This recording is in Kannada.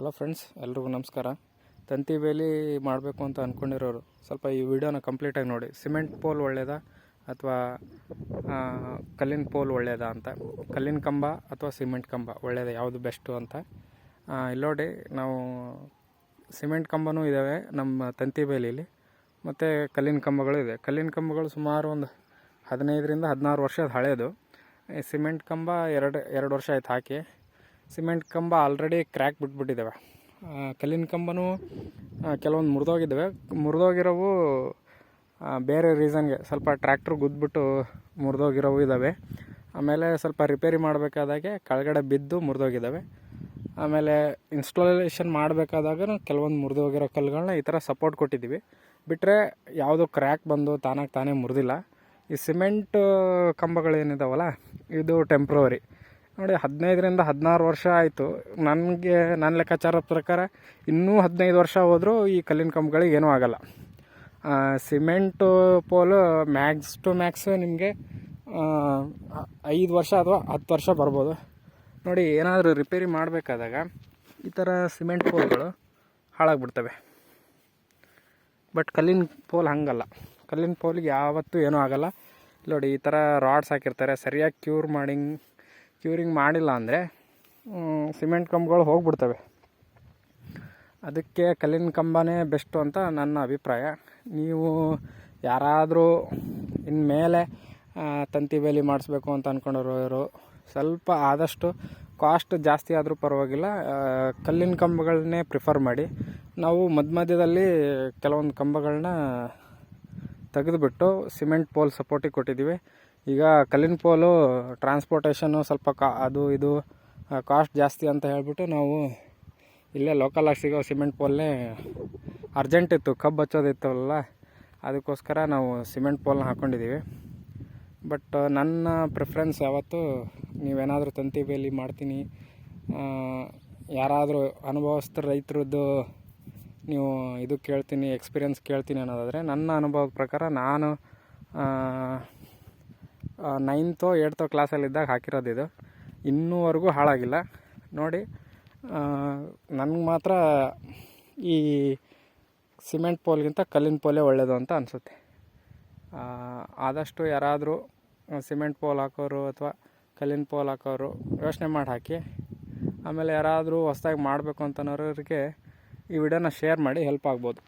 ಹಲೋ ಫ್ರೆಂಡ್ಸ್ ಎಲ್ರಿಗೂ ನಮಸ್ಕಾರ. ತಂತಿ ಬೇಲಿ ಮಾಡಬೇಕು ಅಂತ ಅಂದ್ಕೊಂಡಿರೋರು ಸ್ವಲ್ಪ ಈ ವಿಡಿಯೋನ ಕಂಪ್ಲೀಟಾಗಿ ನೋಡಿ. ಸಿಮೆಂಟ್ ಪೋಲ್ ಒಳ್ಳೆಯದಾ ಅಥವಾ ಕಲ್ಲಿನ ಪೋಲ್ ಒಳ್ಳೆಯದಾ ಅಂತ. ಕಲ್ಲಿನ ಕಂಬ ಅಥವಾ ಸಿಮೆಂಟ್ ಕಂಬ ಒಳ್ಳೆಯದಾ ಯಾವುದು ಬೆಸ್ಟು ಅಂತ. ಇಲ್ಲಿ ನೋಡಿ, ನಾವು ಸಿಮೆಂಟ್ ಕಂಬನೂ ಇದ್ದಾವೆ ನಮ್ಮ ತಂತಿ ಬೇಲಿಲಿ, ಮತ್ತು ಕಲ್ಲಿನ ಕಂಬಗಳು ಇದೆ. ಕಲ್ಲಿನ ಕಂಬಗಳು ಸುಮಾರು ಒಂದು ಹದಿನೈದರಿಂದ ಹದಿನಾರು ವರ್ಷದ ಹಳೆಯದು ಸಿಮೆಂಟ್ ಕಂಬ ಎರಡು ಎರಡು ವರ್ಷ ಆಯ್ತು ಹಾಕಿ. ಸಿಮೆಂಟ್ ಕಂಬ ಆಲ್ರೆಡಿ ಕ್ರ್ಯಾಕ್ ಬಿಟ್ಬಿಟ್ಟಿದ್ದಾವೆ. ಕಲ್ಲಿನ ಕಂಬನೂ ಕೆಲವೊಂದು ಮುರಿದೋಗಿದ್ದಾವೆ. ಮುರಿದೋಗಿರೋವು ಬೇರೆ ರೀಸನ್ಗೆ ಸ್ವಲ್ಪ ಟ್ರ್ಯಾಕ್ಟ್ರ್ ಗುದ್ದುಬಿಟ್ಟು ಮುರಿದೋಗಿರೋವು ಇದ್ದಾವೆ. ಆಮೇಲೆ ಸ್ವಲ್ಪ ರಿಪೇರಿ ಮಾಡಬೇಕಾದಾಗೆ ಕೆಳಗಡೆ ಬಿದ್ದು ಮುರಿದೋಗಿದ್ದಾವೆ. ಆಮೇಲೆ ಇನ್ಸ್ಟಾಲೇಷನ್ ಮಾಡಬೇಕಾದಾಗ ಕೆಲವೊಂದು ಮುರಿದೋಗಿರೋ ಕಲ್ಲುಗಳನ್ನ ಈ ಥರ ಸಪೋರ್ಟ್ ಕೊಟ್ಟಿದ್ದೀವಿ. ಬಿಟ್ಟರೆ ಯಾವುದೋ ಕ್ರ್ಯಾಕ್ ಬಂದು ತಾನಾಗಿ ತಾನೇ ಮುರಿದಿಲ್ಲ. ಈ ಸಿಮೆಂಟ್ ಕಂಬಗಳೇನಿದಾವಲ್ಲ, ಇದು ಟೆಂಪ್ರವರಿ ನೋಡಿ, ಹದಿನೈದರಿಂದ ಹದಿನಾರು ವರ್ಷ ಆಯಿತು. ನನಗೆ ನನ್ನ ಲೆಕ್ಕಾಚಾರದ ಪ್ರಕಾರ ಇನ್ನೂ ಹದಿನೈದು ವರ್ಷ ಹೋದರೂ ಈ ಕಲ್ಲಿನ ಕಂಬಗಳಿಗೆ ಏನೂ ಆಗಲ್ಲ. Cement, pole, max to max ನಿಮಗೆ ಐದು ವರ್ಷ ಅಥವಾ ಹತ್ತು ವರ್ಷ ಬರ್ಬೋದು. ನೋಡಿ, ಏನಾದರೂ ರಿಪೇರಿ ಮಾಡಬೇಕಾದಾಗ ಈ ಥರ ಸಿಮೆಂಟ್ ಪೋಲ್ಗಳು ಹಾಳಾಗ್ಬಿಡ್ತವೆ. ಬಟ್ ಕಲ್ಲಿನ ಪೋಲ್ ಹಾಗಲ್ಲ. ಕಲ್ಲಿನ ಪೋಲಿಗೆ ಯಾವತ್ತೂ ಏನೂ ಆಗಲ್ಲ. ನೋಡಿ, ಈ ಥರ ರಾಡ್ಸ್ ಹಾಕಿರ್ತಾರೆ. ಸರಿಯಾಗಿ ಕ್ಯೂರ್ ಮಾಡಿ ಕ್ಯೂರಿಂಗ್ ಮಾಡಿಲ್ಲ ಅಂದರೆ ಸಿಮೆಂಟ್ ಕಂಬಗಳು ಹೋಗ್ಬಿಡ್ತವೆ. ಅದಕ್ಕೆ ಕಲ್ಲಿನ ಕಂಬನೇ ಬೆಸ್ಟು ಅಂತ ನನ್ನ ಅಭಿಪ್ರಾಯ. ನೀವು ಯಾರಾದರೂ ಇನ್ಮೇಲೆ ತಂತಿ ಬೇಲಿ ಮಾಡಿಸ್ಬೇಕು ಅಂತ ಅಂದ್ಕೊಂಡಿರೋರು ಸ್ವಲ್ಪ ಆದಷ್ಟು ಕಾಸ್ಟ್ ಜಾಸ್ತಿ ಆದರೂ ಪರವಾಗಿಲ್ಲ ಕಲ್ಲಿನ ಕಂಬಗಳನ್ನೇ ಪ್ರಿಫರ್ ಮಾಡಿ. ನಾವು ಮಧ್ಯ ಮಧ್ಯದಲ್ಲಿ ಕೆಲವೊಂದು ಕಂಬಗಳನ್ನ ತೆಗೆದುಬಿಟ್ಟು ಸಿಮೆಂಟ್ ಪೋಲ್ ಸಪೋರ್ಟಿಗೆ ಕೊಟ್ಟಿದ್ದೀವಿ. ಈಗ ಕಲ್ಲಿನ ಪೋಲು ಟ್ರಾನ್ಸ್ಪೋರ್ಟೇಷನ್ನು ಸ್ವಲ್ಪ ಕಾ, ಅದು ಇದು ಕಾಸ್ಟ್ ಜಾಸ್ತಿ ಅಂತ ಹೇಳಿಬಿಟ್ಟು ನಾವು ಇಲ್ಲೇ ಲೋಕಲಾಗಿ ಸಿಗೋ ಸಿಮೆಂಟ್ ಪೋಲ್ನೇ ಅರ್ಜೆಂಟ್ ಇತ್ತು, ಕಬ್ಬು ಹಚ್ಚೋದಿತ್ತಲ್ಲ, ಅದಕ್ಕೋಸ್ಕರ ನಾವು ಸಿಮೆಂಟ್ ಪೋಲ್ನ ಹಾಕ್ಕೊಂಡಿದ್ದೀವಿ ಬಟ್ ನನ್ನ ಪ್ರಿಫ್ರೆನ್ಸ್ ಯಾವತ್ತೂ ನೀವೇನಾದರೂ ತಂತಿ ಬೇಲಿ ಮಾಡ್ತೀನಿ ಯಾರಾದರೂ ಅನುಭವಸ್ಥ ರೈತರದ್ದು ನೀವು ಇದು ಕೇಳ್ತೀನಿ ಎಕ್ಸ್ಪೀರಿಯನ್ಸ್ ಕೇಳ್ತೀನಿ ಅನ್ನೋದಾದರೆ, ನನ್ನ ಅನುಭವದ ಪ್ರಕಾರ ನಾನು ನೈನ್ತೋ ಏಯ್ತೋ ಕ್ಲಾಸಲ್ಲಿದ್ದಾಗ ಹಾಕಿರೋದು ಇದು. ಇನ್ನೂವರೆಗೂ ಹಾಳಾಗಿಲ್ಲ. ನೋಡಿ ನನಗೆ ಮಾತ್ರ ಈ ಸಿಮೆಂಟ್ ಪೋಲ್ಗಿಂತ ಕಲ್ಲಿನ ಪೋಲೇ ಒಳ್ಳೆಯದು ಅಂತ ಅನಿಸುತ್ತೆ. ಆದಷ್ಟು ಯಾರಾದರೂ ಸಿಮೆಂಟ್ ಪೋಲ್ ಹಾಕೋರು ಅಥವಾ ಕಲ್ಲಿನ ಪೋಲ್ ಹಾಕೋರು ಯೋಚನೆ ಮಾಡಿ ಹಾಕಿ. ಆಮೇಲೆ ಯಾರಾದರೂ ಹೊಸ್ದಾಗಿ ಮಾಡಬೇಕು ಅಂತನೋರಿಗೆ ಈ ವಿಡಿಯೋನ ಶೇರ್ ಮಾಡಿ ಹೆಲ್ಪ್ ಆಗ್ಬೋದು.